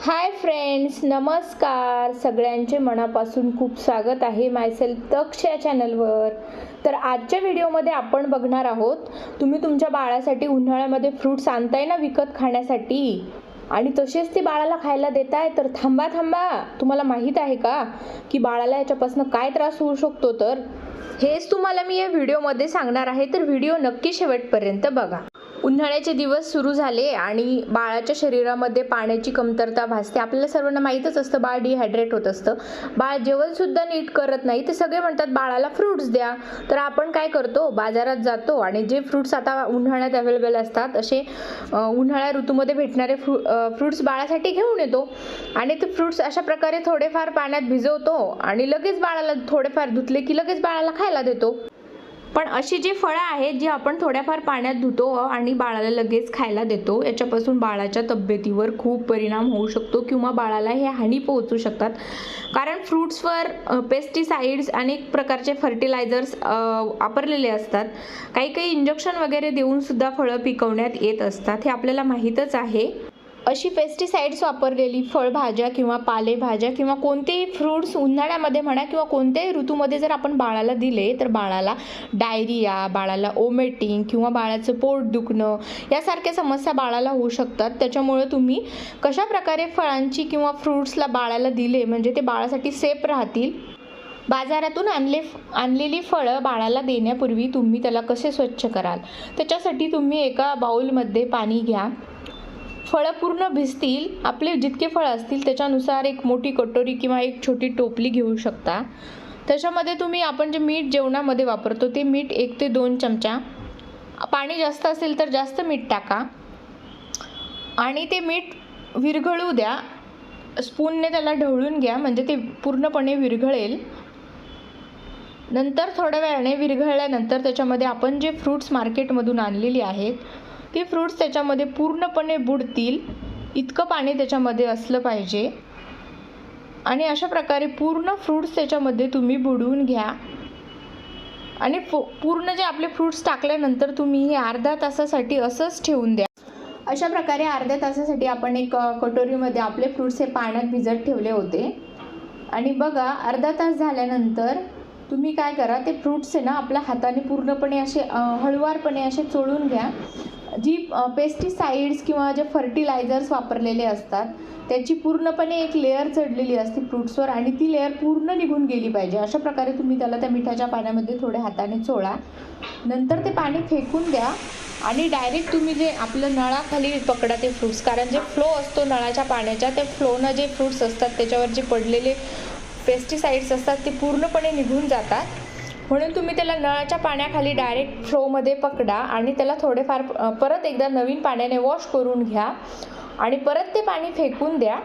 Hi friends नमस्कार. सगळ्यांचे मनापासून खूप स्वागत आहे मायसेल्फ तक्ष या चॅनलवर तर आजच्या व्हिडिओमध्ये आपण बघणार आहोत तुम्ही तुमच्या बाळासाठी उन्हाळ्यामध्ये फ्रूट्स आणताय ना विकत खाण्यासाठी? आणि तसेच ते बाळाला खायला देताय तर थांबा थांबा. तुम्हाला माहीत आहे का की बाळाला याच्यापासून काय त्रास होऊ शकतो? तर हेच तुम्हाला मी या व्हिडिओमध्ये सांगणार आहे. तर व्हिडिओ नक्की शेवटपर्यंत बघा. उन्हाळ्याचे दिवस सुरू झाले आणि बाळाच्या शरीरामध्ये पाण्याची कमतरता भासते. आपल्याला सर्वांना माहीतच असतं बाळ डिहायड्रेट होत असतं. बाळ जेवणसुद्धा नीट करत नाही. ते सगळे म्हणतात बाळाला फ्रूट्स द्या. तर आपण काय करतो? बाजारात जातो आणि जे फ्रूट्स आता उन्हाळ्यात अवेलेबल असतात असे उन्हाळ्या ऋतूमध्ये भेटणारे फ्रू फ्रूट्स बाळासाठी घेऊन येतो आणि ते फ्रूट्स अशा प्रकारे थोडेफार पाण्यात भिजवतो आणि लगेच बाळाला थोडेफार धुतले की लगेच बाळाला खायला देतो. पण अशी जी फळं आहेत जी आपण थोड्याफार पाण्यात धुतो आणि बाळाला लगेच खायला देतो याच्यापासून बाळाच्या तब्येतीवर खूप परिणाम होऊ शकतो किंवा बाळाला हे हानी पोहोचू शकतात. कारण फ्रूट्सवर पेस्टिसाइड्स अनेक प्रकारचे फर्टिलायझर्स वापरलेले असतात. काही काही इंजेक्शन वगैरे देऊनसुद्धा फळं पिकवण्यात येत असतात हे आपल्याला माहीतच आहे. अशी पेस्टिसाइड्स वापरलेली फळभाज्या किंवा पालेभाज्या किंवा कोणतेही फ्रूट्स उन्हाळ्यामध्ये म्हणा किंवा कोणत्याही ऋतूमध्ये जर आपण बाळाला दिले तर बाळाला डायरिया बाळाला ओमेटिंग किंवा बाळाचं पोट दुखणं यासारख्या समस्या बाळाला होऊ शकतात. त्याच्यामुळे तुम्ही कशा प्रकारे फळांची किंवा फ्रूट्सला बाळाला दिले म्हणजे ते बाळासाठी सेफ राहतील? बाजारातून आणले आणलेली फळं बाळाला देण्यापूर्वी तुम्ही त्याला कसे स्वच्छ कराल? त्याच्यासाठी तुम्ही एका बाउलमध्ये पाणी घ्या. फळं पूर्ण भिजतील आपले जितके फळं असतील त्याच्यानुसार एक मोठी कटोरी किंवा एक छोटी टोपली घेऊ शकता. त्याच्यामध्ये तुम्ही आपण जे मीठ जेवणामध्ये वापरतो ते मीठ एक ते दोन चमचा. पाणी जास्त असेल तर जास्त मीठ टाका. आणि ते मीठ विरघळू द्या. स्पूनने त्याला ढवळून घ्या म्हणजे ते पूर्णपणे विरघळेल. नंतर थोड्या वेळाने विरघळल्यानंतर त्याच्यामध्ये आपण जे फ्रूट्स मार्केटमधून आणलेली आहेत ते फ्रूट्स त्याच्यामध्ये पूर्णपणे बुडतील इतकं पाणी त्याच्यामध्ये असलं पाहिजे. आणि अशा प्रकारे पूर्ण फ्रूट्स त्याच्यामध्ये तुम्ही बुडवून घ्या. आणि फो पूर्ण जे आपले फ्रूट्स टाकल्यानंतर तुम्ही हे अर्धा तासासाठी असंच ठेवून द्या. अशा प्रकारे अर्ध्या तासासाठी आपण एक कटोरीमध्ये आपले फ्रूट्स हे पाण्यात भिजत ठेवले होते. आणि बघा अर्धा तास झाल्यानंतर तुम्ही काय करा ते फ्रूट्स आहे ना आपल्या हाताने पूर्णपणे असे हळुवारपणे असे चोळून घ्या. जी पेस्टिसाइड्स किंवा जे फर्टिलायझर्स वापरलेले असतात त्याची पूर्णपणे एक लेअर चढलेली असते फ्रूट्सवर आणि ती लेअर पूर्ण निघून गेली पाहिजे. अशा प्रकारे तुम्ही त्याला त्या मिठाच्या पाण्यामध्ये थोड्या हाताने चोळा. नंतर ते पाणी फेकून द्या आणि डायरेक्ट तुम्ही जे आपलं नळाखाली पकडा ते फ्रूट्स कारण जे फ्लो असतो नळाच्या पाण्याच्या त्या फ्लोनं जे फ्रूट्स असतात त्याच्यावर जे पडलेले पेस्टिसाइड्स असतात ते पूर्णपणे निघून जातात. म्हणून तुम्ही त्याला नळाच्या पाण्याखाली डायरेक्ट फ्लोमध्ये पकडा आणि त्याला थोडेफार परत एकदा नवीन पाण्याने वॉश करून घ्या. आणि परत ते पाणी फेकून द्या.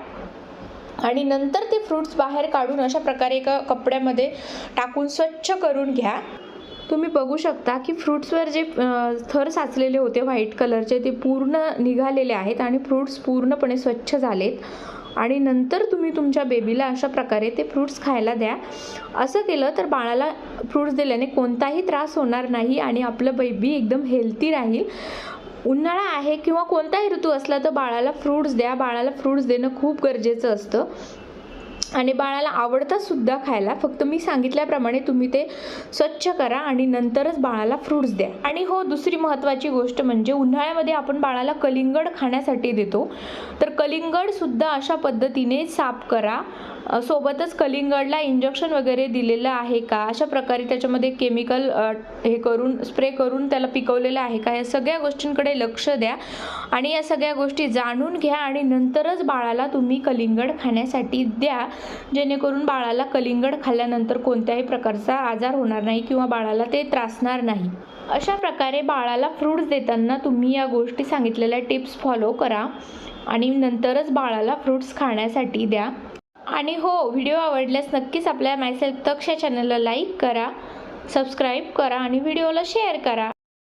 आणि नंतर ते फ्रूट्स बाहेर काढून अशा प्रकारे एका कपड्यामध्ये टाकून स्वच्छ करून घ्या. तुम्ही बघू शकता की फ्रूट्सवर जे थर साचलेले होते व्हाईट कलरचे ते पूर्ण निघालेले आहेत आणि फ्रूट्स पूर्णपणे स्वच्छ झालेत. आणि नंतर तुम्ही तुमच्या बेबीला अशा प्रकारे ते फ्रूट्स खायला द्या. असं केलं तर बाळाला फ्रूट्स दिल्याने कोणताही त्रास होणार नाही आणि आपलं बेबी एकदम हेल्थी राहील. उन्हाळा आहे किंवा कोणताही ऋतू असला तर बाळाला फ्रूट्स द्या. बाळाला फ्रूट्स देणं खूप गरजेचं असतं. आणि बाळाला आवडतंसुद्धा खायला. फक्त मी सांगितल्याप्रमाणे तुम्ही ते स्वच्छ करा आणि नंतरच बाळाला फ्रूट्स द्या. आणि हो दुसरी महत्त्वाची गोष्ट म्हणजे उन्हाळ्यामध्ये आपण बाळाला कलिंगड खाण्यासाठी देतो. तर कलिंगडसुद्धा अशा पद्धतीने साफ करा. सोबतच कलिंगडला इंजेक्शन वगैरे दिलेलं आहे का? अशा प्रकारे त्याच्यामध्ये केमिकल हे करून स्प्रे करून त्याला पिकवलेलं आहे का? या सगळ्या गोष्टींकडे लक्ष द्या आणि या सगळ्या गोष्टी जाणून घ्या आणि नंतरच बाळाला तुम्ही कलिंगड खाण्यासाठी द्या जेणेकरून बाळाला कलिंगड खाल्ल्यानंतर कोणत्याही प्रकारचा आजार होणार नाही किंवा बाळाला ते त्रासणार नाही. अशा प्रकारे बाळाला फ्रूट्स देताना तुम्ही या गोष्टी सांगितलेल्या टिप्स फॉलो करा आणि नंतरच बाळाला फ्रूट्स खाण्यासाठी द्या. आणि हो व्हिडिओ आवडल्यास नक्कीच आपल्या मायसेल्फ तक्ष चॅनलला लाईक करा सबस्क्राईब करा आणि व्हिडिओला शेअर करा.